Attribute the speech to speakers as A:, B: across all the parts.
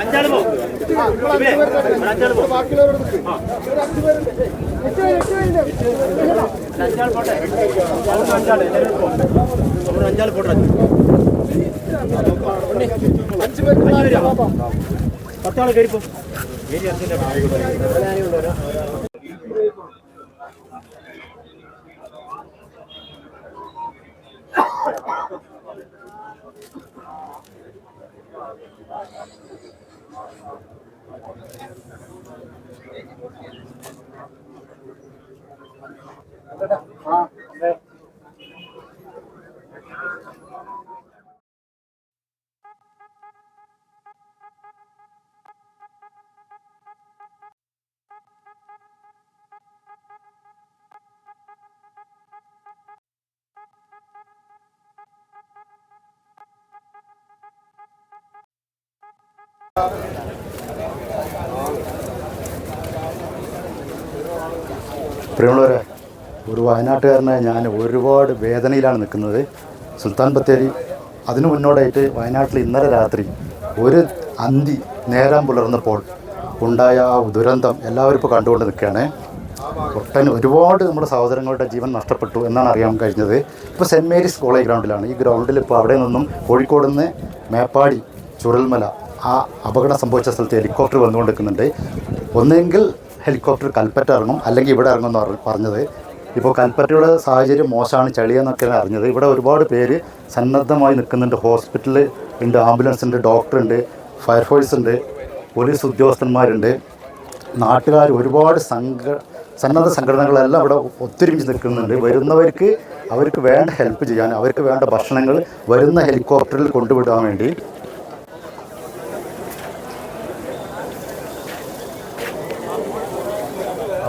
A: അഞ്ചാൾ പോട്ടെ. അവിടെ അഞ്ചാൾ എല്ലാവരും 等的啊。
B: പ്രിയമുള്ളവരെ ഒരു വയനാട്ടുകാരനെ ഞാൻ ഒരുപാട് വേദനയിലാണ് നിൽക്കുന്നത്. സുൽത്താൻ ബത്തേരി അതിനു മുന്നോടായിട്ട് വയനാട്ടിൽ ഇന്നലെ രാത്രി ഒരു അന്തി നേരം പുലർന്നപ്പോൾ ഉണ്ടായ ആ ദുരന്തം എല്ലാവരും ഇപ്പോൾ കണ്ടുകൊണ്ട് നിൽക്കുകയാണ്. ഒട്ടൻ ഒരുപാട് നമ്മുടെ സഹോദരങ്ങളുടെ ജീവൻ നഷ്ടപ്പെട്ടു എന്നാണ് അറിയാൻ കഴിഞ്ഞത്. ഇപ്പോൾ സെന്റ് മേരീസ് കോളേജ് ഗ്രൗണ്ടിലാണ്. ഈ ഗ്രൗണ്ടിൽ ഇപ്പോൾ അവിടെ നിന്നും കോഴിക്കോട് നിന്ന് മേപ്പാടി ചുരൽമല ആ അപകടം സംഭവിച്ച സ്ഥലത്ത് ഹെലികോപ്റ്റർ വന്നുകൊണ്ടിരിക്കുന്നുണ്ട്. ഒന്നെങ്കിൽ ഹെലികോപ്റ്റർ കൽപ്പറ്റ ഇറങ്ങും അല്ലെങ്കിൽ ഇവിടെ ഇറങ്ങും എന്ന് പറ- പറഞ്ഞത്. ഇപ്പോൾ കൽപ്പറ്റയുടെ സാഹചര്യം മോശമാണ് ചളിയെന്നൊക്കെയാണ് അറിഞ്ഞത്. ഇവിടെ ഒരുപാട് പേര് സന്നദ്ധമായി നിൽക്കുന്നുണ്ട്. ഹോസ്പിറ്റൽ ഉണ്ട് ആംബുലൻസ് ഉണ്ട് ഡോക്ടർ ഉണ്ട് ഫയർഫോഴ്സ് ഉണ്ട് പോലീസ് ഉദ്യോഗസ്ഥന്മാരുണ്ട്. നാട്ടുകാർ ഒരുപാട് സംഘ സന്നദ്ധ സംഘടനകളെല്ലാം ഇവിടെ ഒത്തൊരുമിച്ച് നിൽക്കുന്നുണ്ട്. വരുന്നവർക്ക് അവർക്ക് വേണ്ട ഹെൽപ്പ് ചെയ്യാൻ അവർക്ക് വേണ്ട ഭക്ഷണങ്ങൾ വരുന്ന ഹെലികോപ്റ്ററിൽ കൊണ്ടുവിടാൻ വേണ്ടി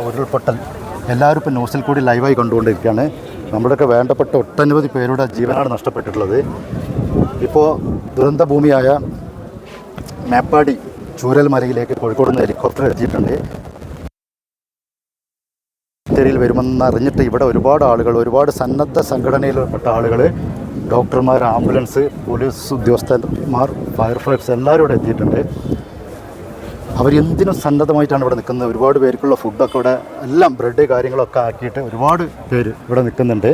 B: ഉരുൾപൊട്ടൽ. എല്ലാവരും ഇപ്പോൾ ന്യൂസിൽ കൂടി ലൈവായി കണ്ടുകൊണ്ടിരിക്കുകയാണ്. നമ്മുടെയൊക്കെ വേണ്ടപ്പെട്ട ഒട്ടനവധി പേരുടെ ജീവനാണ് നഷ്ടപ്പെട്ടിട്ടുള്ളത്. ഇപ്പോൾ ദുരന്തഭൂമിയായ മേപ്പാടി ചൂരൽമലയിലേക്ക് കോഴിക്കോട് നിന്ന് ഹെലികോപ്റ്റർ എത്തിയിട്ടുണ്ട്. ബത്തേരിയിൽ വരുമെന്ന് അറിഞ്ഞിട്ട് ഇവിടെ ഒരുപാട് ആളുകൾ ഒരുപാട് സന്നദ്ധ സംഘടനയിൽപ്പെട്ട ആളുകൾ ഡോക്ടർമാർ ആംബുലൻസ് പോലീസ് ഉദ്യോഗസ്ഥന്മാർ ഫയർഫോഴ്സ് എല്ലാവരും ഇവിടെ എത്തിയിട്ടുണ്ട്. അവരെന്തിനും സന്നദ്ധമായിട്ടാണ് ഇവിടെ നിൽക്കുന്നത്. ഒരുപാട് പേർക്കുള്ള ഫുഡൊക്കെ ഇവിടെ എല്ലാം ബ്രെഡ് കാര്യങ്ങളൊക്കെ ആക്കിയിട്ട് ഒരുപാട് പേര് ഇവിടെ നിൽക്കുന്നുണ്ട്.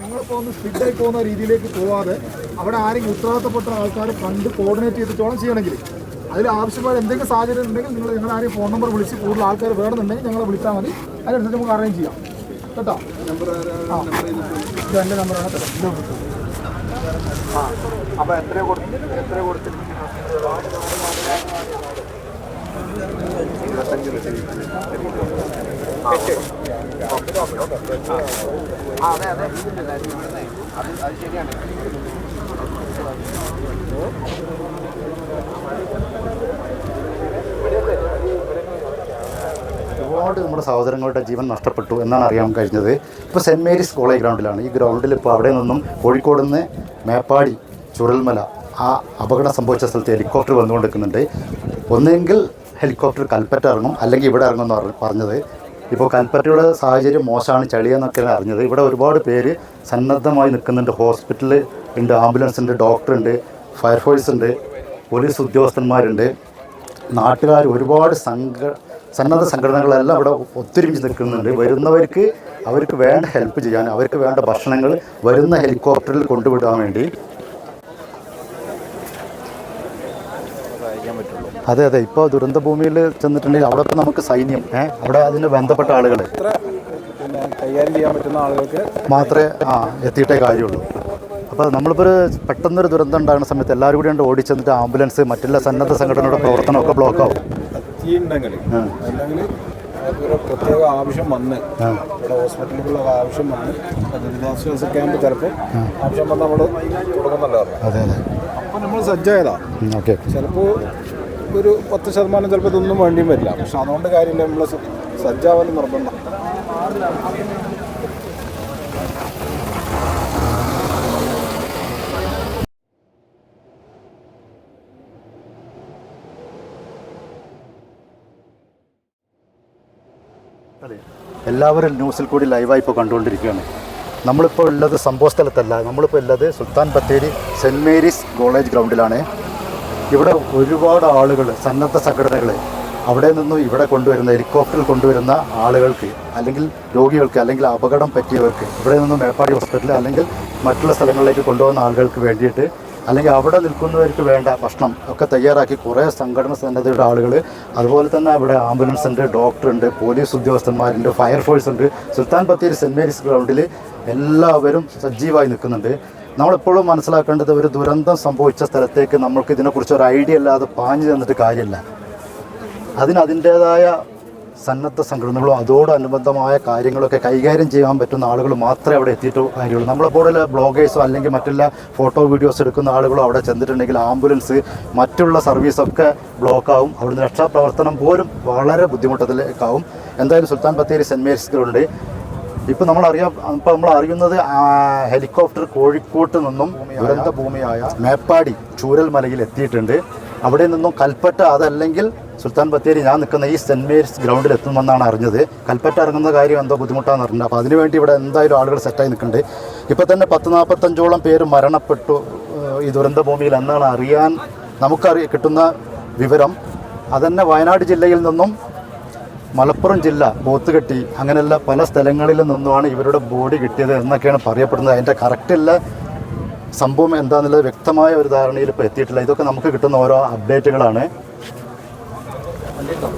C: നിങ്ങൾ ഒന്ന് സ്പിഡായി പോകുന്ന രീതിയിലേക്ക് പോവാതെ അവിടെ ആരെങ്കിലും ഉത്തരവാദിത്തപ്പെട്ട ആൾക്കാർ കണ്ട് കോർഡിനേറ്റ് ചെയ്തിട്ടോളം ചെയ്യണമെങ്കിൽ അതിൽ ആവശ്യമായ എന്തെങ്കിലും സാഹചര്യം ഉണ്ടെങ്കിൽ നിങ്ങൾ നിങ്ങൾ ആരെയും ഫോൺ നമ്പർ വിളിച്ച് കൂടുതൽ ആൾക്കാർ വേണമെന്നുണ്ടെങ്കിൽ ഞങ്ങളെ വിളിച്ചാൽ മതി. അതിനനുസരിച്ച് നമുക്ക് അറേഞ്ച് ചെയ്യാം. കേട്ടോ? ആ. എന്റെ നമ്പറാണ് കേട്ടോ. ആ. അപ്പോൾ എത്ര കൊടുത്തു എത്ര കൊടുത്തു അതെ അതെ അത്. അത് ശരിയാണ്.
B: ഒരുപാട് നമ്മുടെ സഹോദരങ്ങളുടെ ജീവൻ നഷ്ടപ്പെട്ടു എന്നാണ് അറിയാൻ കഴിഞ്ഞത്. ഇപ്പോൾ സെന്റ് മേരീസ് കോളേജ് ഗ്രൗണ്ടിലാണ്. ഈ ഗ്രൗണ്ടിൽ ഇപ്പോൾ അവിടെ നിന്നും കോഴിക്കോട് നിന്ന് മേപ്പാടി ചുരൽമല ആ അപകടം സംഭവിച്ച സ്ഥലത്ത് ഹെലികോപ്റ്റർ വന്നുകൊണ്ടിരിക്കുന്നുണ്ട്. ഒന്നെങ്കിൽ ഹെലികോപ്റ്റർ കൽപ്പറ്റ ഇറങ്ങും അല്ലെങ്കിൽ ഇവിടെ ഇറങ്ങും എന്ന് പറ- പറഞ്ഞത്. ഇപ്പോൾ കൽപ്പറ്റയുടെ സാഹചര്യം മോശമാണ് ചളിയെന്നൊക്കെയാണ് അറിഞ്ഞത്. ഇവിടെ ഒരുപാട് പേര് സന്നദ്ധമായി നിൽക്കുന്നുണ്ട്. ഹോസ്പിറ്റലിൽ ഉണ്ട് ആംബുലൻസ് ഉണ്ട് ഡോക്ടർ ഉണ്ട്. ഫയർഫോഴ്സ് ഉണ്ട് പോലീസ് ഉദ്യോഗസ്ഥന്മാരുണ്ട്. നാട്ടുകാർ ഒരുപാട് സംഘ സന്നദ്ധ സംഘടനകളെല്ലാം ഇവിടെ ഒത്തൊരുമിച്ച് നിൽക്കുന്നുണ്ട്. വരുന്നവർക്ക് അവർക്ക് വേണ്ട ഹെൽപ്പ് ചെയ്യാൻ അവർക്ക് വേണ്ട ഭക്ഷണങ്ങൾ വരുന്ന ഹെലികോപ്റ്ററിൽ കൊണ്ടുവിടാൻ വേണ്ടി. അതെ അതെ. ഇപ്പോൾ ദുരന്ത ഭൂമിയിൽ ചെന്നിട്ടുണ്ടെങ്കിൽ അവിടെ ഇപ്പം നമുക്ക് സൈന്യം ഏഹ് അവിടെ അതിന് ബന്ധപ്പെട്ട ആളുകൾ
C: കൈകാര്യം ചെയ്യാൻ പറ്റുന്ന ആളുകൾക്ക്
B: മാത്രമേ ആ എത്തിയിട്ടേ കാര്യമുള്ളൂ. അപ്പോൾ നമ്മളിപ്പോൾ ഒരു പെട്ടെന്നൊരു ദുരന്തം ഉണ്ടാകുന്ന സമയത്ത് എല്ലാവരും കൂടി ഉണ്ട് ഓടിച്ചെന്നിട്ട് ആംബുലൻസ് മറ്റുള്ള സന്നദ്ധ സംഘടനയുടെ പ്രവർത്തനമൊക്കെ ബ്ലോക്ക് ആവും.
C: അല്ലെങ്കിൽ ഒരു പ്രത്യേക ആവശ്യം വന്ന് ഇവിടെ ഹോസ്പിറ്റലിലുള്ള ആവശ്യം വന്ന് ദുരിതാശ്വാസ ക്യാമ്പ് ചിലപ്പോൾ ആവശ്യം വന്ന് നമ്മൾ
B: അതെ
C: അപ്പോൾ നമ്മൾ
B: സജ്ജായതാണ്
C: ചിലപ്പോൾ ഒരു പത്ത് ശതമാനം ചിലപ്പോൾ ഇതൊന്നും വേണ്ടിയും വരില്ല. പക്ഷെ അതുകൊണ്ട് കാര്യമില്ല നമ്മൾ സജ്ജാവാൻ നിർബന്ധം.
B: എല്ലാവരും ന്യൂസിൽ കൂടി ലൈവായി ഇപ്പോൾ കണ്ടുകൊണ്ടിരിക്കുകയാണ്. നമ്മളിപ്പോൾ ഉള്ളത് സംഭവ സ്ഥലത്തല്ല. നമ്മളിപ്പോൾ ഉള്ളത് സുൽത്താൻ ബത്തേരി സെന്റ് മേരീസ് കോളേജ് ഗ്രൗണ്ടിലാണ്. ഇവിടെ ഒരുപാട് ആളുകൾ സന്നദ്ധ സംഘടനകൾ അവിടെ നിന്നും ഇവിടെ കൊണ്ടുവരുന്ന ഹെലികോപ്റ്ററിൽ കൊണ്ടുവരുന്ന ആളുകൾക്ക് അല്ലെങ്കിൽ രോഗികൾക്ക് അല്ലെങ്കിൽ അപകടം പറ്റിയവർക്ക് ഇവിടെ നിന്നും മേപ്പാടി ഹോസ്പിറ്റൽ അല്ലെങ്കിൽ മറ്റുള്ള സ്ഥലങ്ങളിലേക്ക് കൊണ്ടുപോകുന്ന ആളുകൾക്ക് വേണ്ടിയിട്ട് അല്ലെങ്കിൽ അവിടെ നിൽക്കുന്നവർക്ക് വേണ്ട ഭക്ഷണം ഒക്കെ തയ്യാറാക്കി കുറേ സംഘടന സന്നദ്ധയുടെ ആളുകൾ. അതുപോലെ തന്നെ അവിടെ ആംബുലൻസ് ഉണ്ട് ഡോക്ടർ ഉണ്ട് പോലീസ് ഉദ്യോഗസ്ഥന്മാരുണ്ട് ഫയർഫോഴ്സ് ഉണ്ട്. സുൽത്താൻ ബത്തേരി സെന്റ് മേരീസ് ഗ്രൗണ്ടിൽ എല്ലാവരും സജീവമായി നിൽക്കുന്നുണ്ട്. നമ്മളെപ്പോഴും മനസ്സിലാക്കേണ്ടത് ഒരു ദുരന്തം സംഭവിച്ച സ്ഥലത്തേക്ക് നമ്മൾക്ക് ഇതിനെക്കുറിച്ച് ഒരു ഐഡിയ അല്ലാതെ പാഞ്ഞു തന്നിട്ട് കാര്യമില്ല. അതിന് അതിന്റേതായ സന്നദ്ധ സംഘടനകളും അതോടനുബന്ധമായ കാര്യങ്ങളൊക്കെ കൈകാര്യം ചെയ്യാൻ പറ്റുന്ന ആളുകൾ മാത്രമേ അവിടെ എത്തിയിട്ടുള്ള. കാര്യമുള്ളൂ. നമ്മളെ കൂടുതൽ ബ്ലോഗേഴ്സോ അല്ലെങ്കിൽ മറ്റുള്ള ഫോട്ടോ വീഡിയോസ് എടുക്കുന്ന ആളുകളോ അവിടെ ചെന്നിട്ടുണ്ടെങ്കിൽ ആംബുലൻസ് മറ്റുള്ള സർവീസൊക്കെ ബ്ലോക്കാവും അവിടുന്ന് രക്ഷാപ്രവർത്തനം പോലും വളരെ ബുദ്ധിമുട്ടത്തിലേക്കാവും. എന്തായാലും സുൽത്താൻ ബത്തേരി സെന്റ് മേരീസ് ഗ്രൗണ്ട് ഇപ്പം നമ്മൾ അറിയാം ഇപ്പം നമ്മൾ അറിയുന്നത് ഹെലികോപ്റ്റർ കോഴിക്കോട്ട് നിന്നും ദുരന്ത ഭൂമിയായ മേപ്പാടി ചൂരൽ മലയിൽ എത്തിയിട്ടുണ്ട്. അവിടെ നിന്നും കൽപ്പറ്റ അതല്ലെങ്കിൽ സുൽത്താൻ ബത്തേരി ഞാൻ നിൽക്കുന്ന ഈ സെന്റ് മേരീസ് ഗ്രൗണ്ടിൽ എത്തുമെന്നാണ് അറിഞ്ഞത്. കൽപ്പറ്റ ഇറങ്ങുന്ന കാര്യം എന്തോ ബുദ്ധിമുട്ടാണെന്ന് അറിഞ്ഞത് അപ്പോൾ അതിനുവേണ്ടി ഇവിടെ എന്തായാലും ആളുകൾ സെറ്റായി നിൽക്കുന്നുണ്ട്. ഇപ്പോൾ തന്നെ പത്ത് നാൽപ്പത്തഞ്ചോളം പേര് മരണപ്പെട്ടു ഈ ദുരന്ത ഭൂമിയിൽ എന്നാണ് അറിയാൻ നമുക്കറിയ കിട്ടുന്ന വിവരം. അതന്നെ വയനാട് ജില്ലയിൽ നിന്നും മലപ്പുറം ജില്ല പോത്തുകെട്ടി അങ്ങനെയുള്ള പല സ്ഥലങ്ങളിൽ നിന്നുമാണ് ഇവരുടെ ബോഡി കിട്ടിയത് എന്നൊക്കെയാണ് പറയപ്പെടുന്നത്. അതിന്റെ കറക്റ്റുള്ള സംഭവം എന്താണെന്നുള്ളത് വ്യക്തമായ ഒരു ധാരണയിൽ ഇപ്പോൾ എത്തിയിട്ടില്ല. ഇതൊക്കെ നമുക്ക് കിട്ടുന്ന ഓരോ അപ്ഡേറ്റുകളാണ് Dito.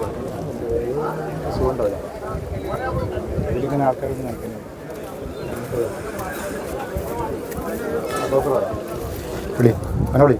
B: Gracias.
C: ഇതിലിങ്ങനെ ആൾക്കാരൊന്നും നടക്കുന്നത്
B: വിളി അവനെ വിളി